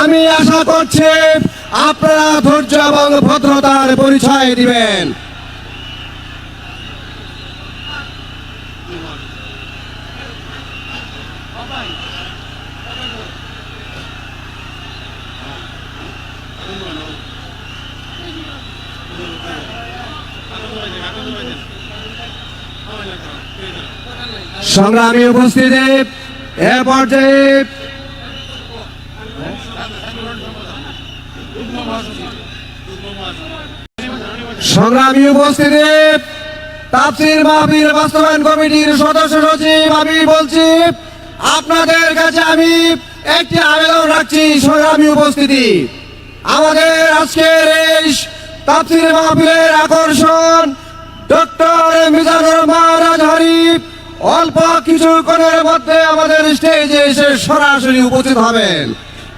আমি আশা করছি আপনারা ধৈর্য এবং ভদ্রতার পরিচয় দিবেন। সংগ্রামী উপস্থিতি এ পর্যায়ে সংগ্রামী উপস্থিতি, তাফসির মাহফিল বাস্তবায়ন কমিটির সদস্য সচিব, আমি বলছি, আপনাদের কাছে আমি একটি আবেদন রাখছি, সংগ্রামী উপস্থিতি। আমাদের আজকের এই তাফসির মাহফিলের আকর্ষণ, ডক্টর মিজানুর মহারাজ হরিফ, অল্প কিছুক্ষণের মধ্যে আমাদের স্টেজে এসে সরাসরি উপস্থিত হবেন।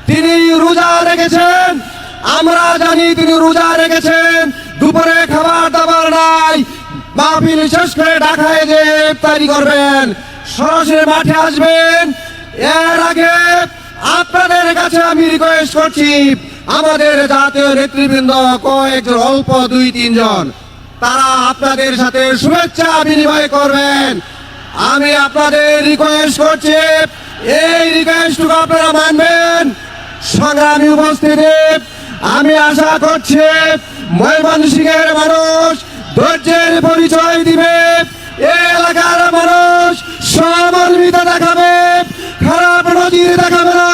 তিনি রোজা রেখেছেন, আমরা জানি তিনি রোজা রেখেছেন দুপুরে খাবার দাবার নাই। মাহফিল শেষ করে ঢাকায় যে ইফতারি করবেন, সরাসরি মাঠে আসবেন। এর আগে আপনাদের কাছে আমি রিকোয়েস্ট করছি, আমাদের জাতীয় নেতৃবৃন্দ কয়েকজন, অল্প দুই, তিনজন, তারা আপনাদের সাথে শুভেচ্ছা বিনিময় করবেন। আমি আপনাদের রিকোয়েস্ট করছি, এই রিকোয়েস্টটুকু আপনারা মানবেন। সংগ্রামী উপস্থিতি, আমি আশা করছি ময়মনসিংহের মানুষ, ধৈর্যের পরিচয় দিবে। এলাকার মানুষ সমন্বিত দেখাবে। খারাপ নজির দেখাবে না।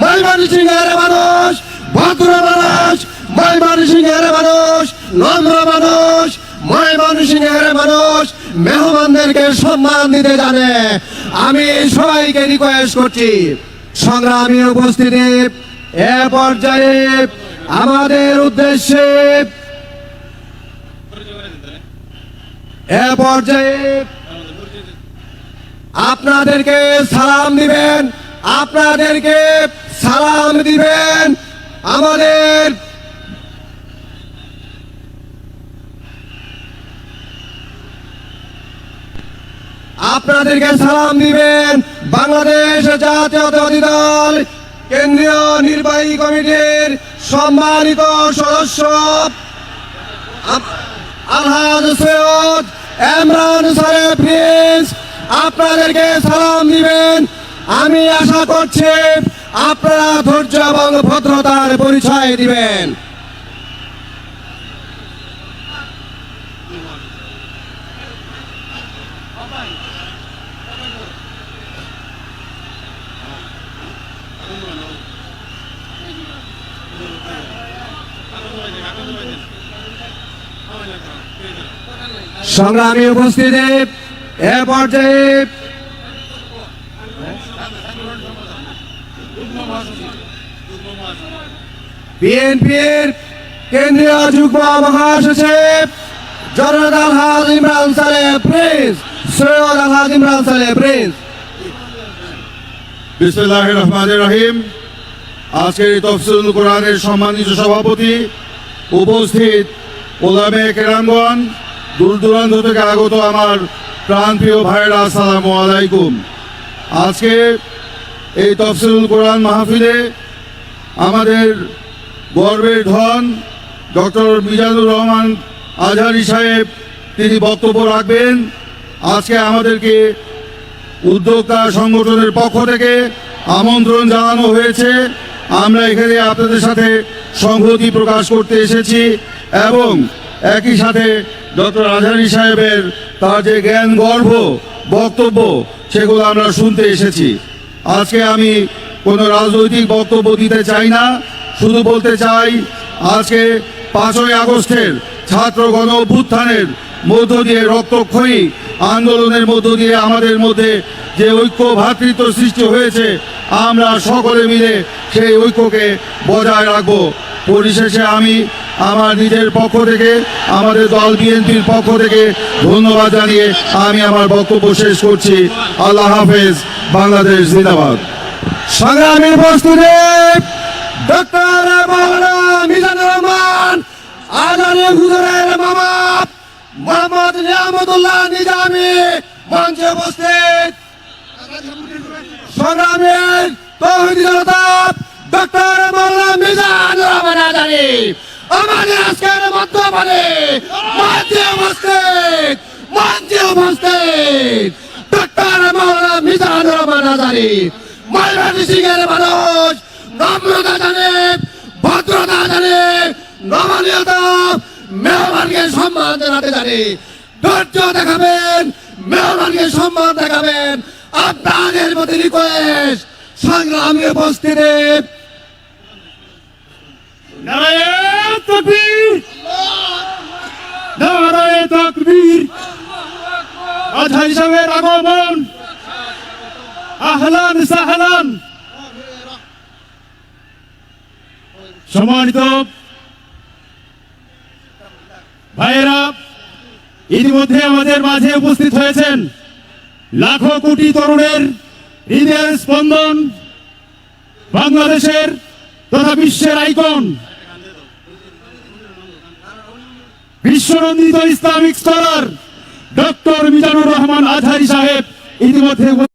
ময়মনসিংহের মানুষ, ভদ্র মানুষ, ময়মনসিংহের মানুষ, নম্র মানুষ, ময়মনসিংহের মানুষ মেহমানদেরকে সম্মান দিতে জানে। আমি সবাইকে রিকোয়েস্ট করছি। সংগ্রামী উপস্থিতি, এ পর্যায়ে আমাদের উদ্দেশ্যে এ পর্যায়ে আপনাদেরকে সালাম দিবেন, আপনাদেরকে সালাম দিবেন আমাদের আপনাদেরকে সালাম দিবেন বাংলাদেশ জাতীয়তাবাদী দল, কেন্দ্রীয় নির্বাহী কমিটির সম্মানিত সদস্য আলহাজ সৈয়দ এমরান সারে প্রিন্স, আপনাদেরকে সালাম দিবেন। আমি আশা করছি আপনারা ধৈর্য এবং ভদ্রতার পরিচয় দিবেন। সংগ্রামী উপস্থিতি, এ পর্যায়ে বিএনপির কেন্দ্রীয় যুগ্ম মহাসচিব জনরদ আলহাজ ইমরান সালে প্রিন্স সৈয়দ আলহাজ ইমরান সালে প্রিন্স বিসমুল্লাহ রহমান রহিম। আজকের তফসিল কোরআনের সম্মানিত সভাপতি উপস্থিত ওলামে কেরামগণ দূর দূরান্ত থেকে আগত আমার প্রাণপ্রিয় ভাইরা আসসালামু আলাইকুম। আজকে এই তফসিলুল কোরআন মাহফিলে আমাদের গর্বের ধন ডক্টর মিজানুর রহমান আজহারি সাহেব, তিনি বক্তব্য রাখবেন। আজকে আমাদেরকে উদ্যোক্তা সংগঠনের পক্ষ থেকে আমন্ত্রণ জানানো হয়েছে। আমরা এখানে আপনাদের সাথে সংহতি প্রকাশ করতে এসেছি এবং একই সাথে ডক্টর আজহারি সাহেবের তার যে জ্ঞান, গর্ভ, বক্তব্য, সেগুলো আমরা শুনতে এসেছি। আজকে আমি কোনো রাজনৈতিক বক্তব্য দিতে চাই না, শুধু বলতে চাই, আজকে পাঁচই আগস্টের ছাত্র গণ অভ্যুত্থানের মধ্য দিয়ে রক্তক্ষয়ী আন্দোলনের মধ্য দিয়ে আমাদের মধ্যে যে ঐক্য ভ্রাতৃত্ব সৃষ্টি হয়েছে, আমরা সকলে মিলে সেই ঐক্যকে বজায় রাখব। পরিশেষে আমি আমার নিজের পক্ষ থেকে, আমাদের দল বিএনপির পক্ষ থেকে ধন্যবাদ জানিয়ে আমি আমার বক্তব্য শেষ করছি। আল্লাহ হাফেজ, বাংলাদেশ জিন্দাবাদ। সংগ্রামী উপস্থিতি ডক্টর রহমান আজারে হুজুরের মামা, মোহাম্মদ নিয়ামতুল্লাহ নিজামী মঞ্চে উপস্থিত। সংগ্রামী তৌহিদ ডক্টর আমাদের আজকের বর্তমানে মঞ্চে উপস্থিত মঞ্চে উপস্থিত ডক্টর মৌলানা মিজানুর রহমান আজারি ময়ূরানী সিংহের মানুষ, নম্রতা জানে ভদ্রতা জানে নমনীয়তা, মেহমানকে সম্মান জানাতে জানে। ধৈর্য দেখাবেন, মেহমানকে সম্মান দেখাবেন। আপনাদের প্রতি রিকোয়েস্ট সংগ্রামী উপস্থিতি। নারায়ণ! তকবীর। নারায়ণ তকবীর। আজহারি সাহেবের আগমন। আহলান সাহলান। সম্মানিত ভাইয়েরা, ইতিমধ্যে আমাদের মাঝে উপস্থিত হয়েছেন লাখো কোটি তরুণের হৃদয়ের স্পন্দন বাংলাদেশের তথা বিশ্বের icon বিশ্বনন্দিত Islamic scholar doctor Mizanur Rahman Azhari সাহেব ইতিমধ্যে